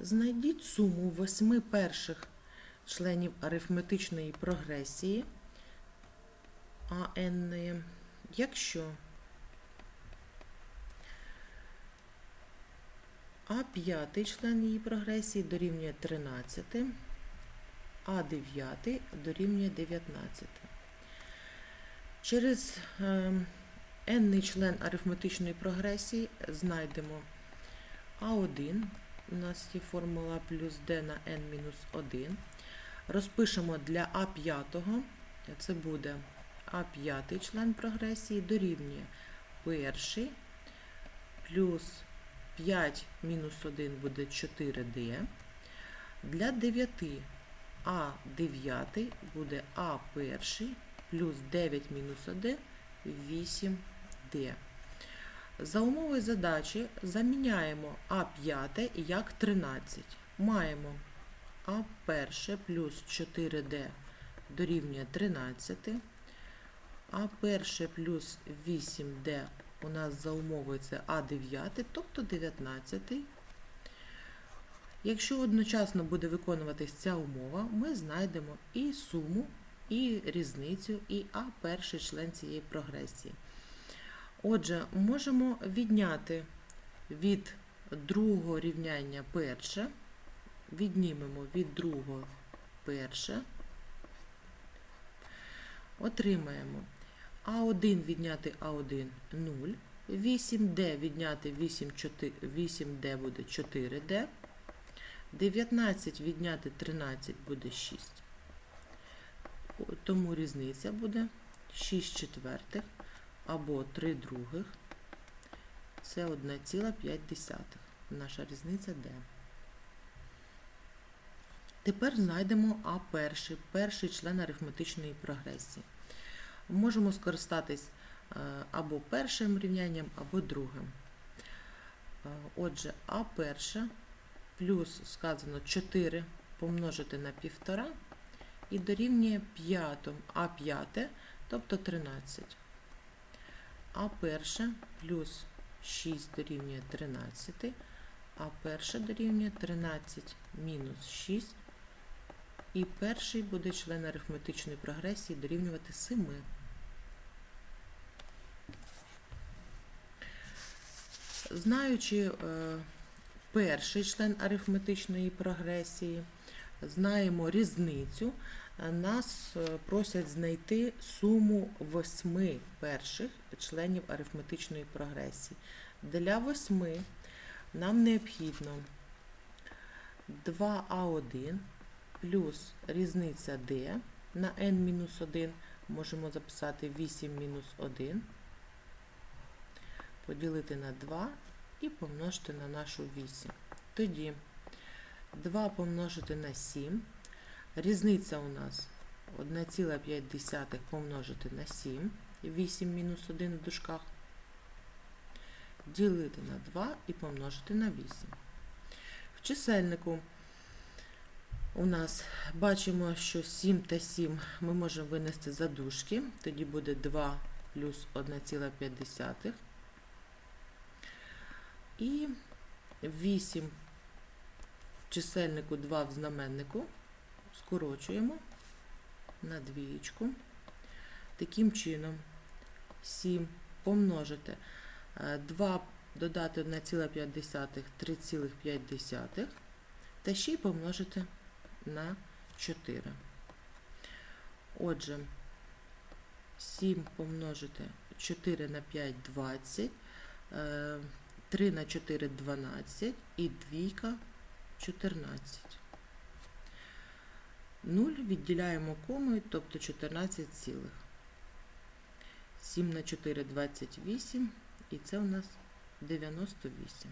Знайдіть суму восьми перших членів арифметичної прогресії АН, якщо А п'ятий член її прогресії дорівнює 13, а дев'ятий дорівнює 19. Через n член арифметичної прогресії знайдемо А1, у нас є формула плюс d на n мінус 1. Розпишемо для А5, це буде А5 член прогресії дорівнює перший плюс 5 мінус 1 буде 4D. Для 9 А9 буде А1 плюс 9 мінус 1 8D. За умовою задачі заміняємо А5 як 13. Маємо А1 плюс 4D дорівнює 13. А1 плюс 8D у нас за умовою це А9, тобто 19. Якщо одночасно буде виконуватись ця умова, ми знайдемо і суму, і різницю, і А перший член цієї прогресії. Отже, можемо відняти від другого рівняння перше, віднімемо від другого перше, отримаємо. А1 відняти А1 0, 8D відняти 8, 8D буде 4D, 19 відняти 13 буде 6. Тому різниця буде 6 четвертих або 3 других. Це 1,5. Наша різниця D. Тепер знайдемо А перший, перший член арифметичної прогресії. Можемо скористатись е, або першим рівнянням, або другим. Е, Отже, А перше плюс сказано 4 помножити на 1,5 і дорівнює 5, А п'яте, тобто 13. А перше плюс 6 дорівнює 13, а перше дорівнює 13 мінус 6. І перший буде член арифметичної прогресії дорівнювати 7. Знаючи е, перший член арифметичної прогресії, знаємо різницю, нас е, просять знайти суму восьми перших членів арифметичної прогресії. Для восьми нам необхідно 2А1 плюс різниця D на n-1, можемо записати 8-1, поділити на 2 і помножити на нашу 8. Тоді 2 помножити на 7, різниця у нас 1,5 помножити на 7, 8 мінус 1 в дужках, ділити на 2 і помножити на 8. В чисельнику у нас бачимо, що 7 та 7 ми можемо винести за дужки, тоді буде 2 плюс 1,5. І 8 чисельнику 2 в знаменнику скорочуємо на двієчку. Таким чином 7 помножити 2 додати 1,5 3,5 та ще й помножити на 4. Отже, 7 помножити 4 на 5 20, 3 на 4 12 і двійка 14. 0 відділяємо комою, тобто 14 цілих. 7 на 4 28, і це у нас 98.